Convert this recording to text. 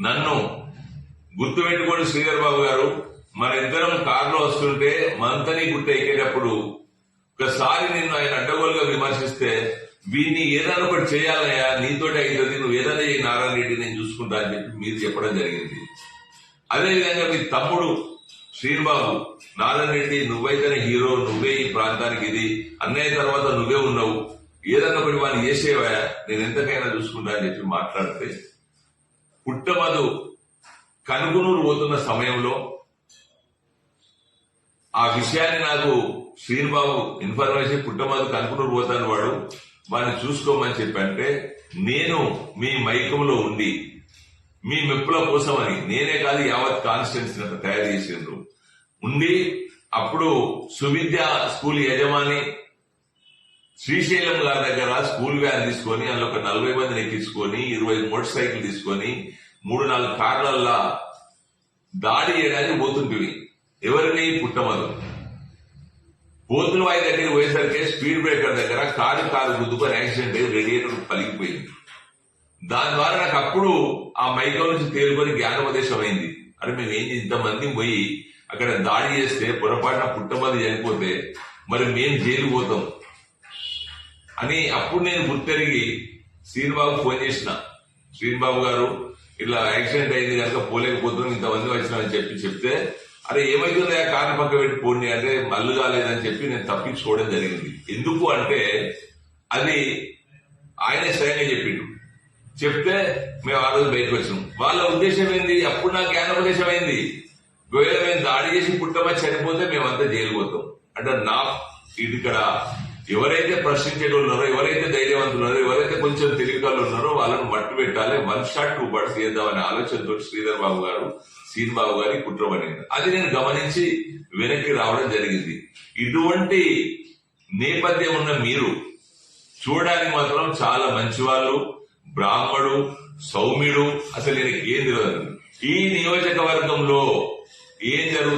నన్ను గుర్తుపెట్టుకోండి శ్రీధర్ బాబు గారు మన ఇద్దరం కారులో వస్తుంటే మంతని గుట్ట ఎక్కేటప్పుడు ఒకసారి నిన్ను ఆయన అడ్డగోలుగా విమర్శిస్తే వీడిని ఏదైనా ఒకటి చేయాలయ్యా నీతోటి అవుతుంది నువ్వు ఏదైనా ఈ నారాయణ రెడ్డి నేను చూసుకుంటా అని చెప్పి మీరు చెప్పడం జరిగింది. అదేవిధంగా మీ తమ్ముడు శ్రీనిబాబు నారాయణ రెడ్డి నువ్వైతేనే హీరో నువ్వే ఈ ప్రాంతానికి ఇది అన్నయ్య తర్వాత నువ్వే ఉన్నావు ఏదన్నా ఒకటి వాళ్ళు చేసేవా నేను ఎంతకైనా చూసుకుంటా అని చెప్పి మాట్లాడితే పుట్టమదు కనుగునూరు పోతున్న సమయంలో ఆ విషయాన్ని నాకు శ్రీనిబాబు ఇన్ఫర్మేషన్ పుట్టమదు కనుగునూరు పోతాను వాడు. వాడిని చూసుకోమని చెప్పంటే నేను మీ మైకంలో ఉండి మీ మెప్పుల కోసమని నేనే కాదు యావత్ కాన్స్టిట్యున్సీ తయారు చేసిండ్రు. ఉండి అప్పుడు సువిద్య స్కూల్ యజమాని శ్రీశైలం గారి దగ్గర స్కూల్ వ్యాన్ తీసుకొని అందులో ఒక నలభై మందిని ఎక్కించుకొని ఇరవై మోటార్ సైకిల్ తీసుకొని మూడు నాలుగు కార్లల్లా దాడి చేయడానికి పోతుంటివి. ఎవరిని పుట్టమదు. పోతులవాయి దగ్గరికి పోయేసరికి స్పీడ్ బ్రేకర్ దగ్గర కారు కారు గుద్దుకొని యాక్సిడెంట్ అయ్యి రేడియేటర్ పలిగిపోయింది దాని ద్వారా నాకు అప్పుడు ఆ మైకం నుంచి తేలుకొని జ్ఞానోపదేశం అయింది అరే మేము ఏం ఇంతమంది పోయి అక్కడ దాడి చేస్తే పొరపాటున పుట్టమది చనిపోతే మరి మేము జైలు పోతాం. అని అప్పుడు నేను గుర్తెరిగి శ్రీనిబాబు ఫోన్ చేసిన. శ్రీనిబాబు గారు ఇట్లా యాక్సిడెంట్ అయింది కనుక పోలేకపోతున్నాం ఇంతమంది వచ్చినామని చెప్పి చెప్తే అరే ఏమైతుందా కారు పక్క పెట్టి పోండి అంటే మల్లు కాలేదని చెప్పి నేను తప్పించుకోవడం జరిగింది. ఎందుకు అంటే అది ఆయనే స్వయంగా చెప్పిండు. చెప్తే మేము ఆ రోజు బయటకు వచ్చినాం. వాళ్ళ ఉద్దేశం ఏంది? అప్పుడు నాకు జ్ఞానోపదేశం అయింది ఒకవేళ మేము దాడి చేసి పుట్టమా చనిపోతే మేమంతా జైలు పోతాం. అంటే నా ఇక్కడ ఎవరైతే ప్రశ్నించేటోళ్ళు ఎవరైతే ధైర్యవంతులున్నారో ఎవరైతే కొంచెం తెలివికలు ఉన్నారో వాళ్ళని మట్టు పెట్టాలి. వన్ షాట్ టూ బర్డ్స్ చేద్దామనే ఆలోచనతో శ్రీధర్ బాబు గారు సీన్ బాబు గారి కుట్రపడింది అది నేను గమనించి వెనక్కి రావడం జరిగింది. ఇటువంటి నేపథ్యం ఉన్న మీరు చూడడానికి మాత్రం చాలా మంచి వాళ్ళు బ్రాహ్మడు సౌమ్యుడు అసలు నేను ఏం తెలియదు. ఈ నియోజకవర్గంలో ఏం జరుగుతుంది?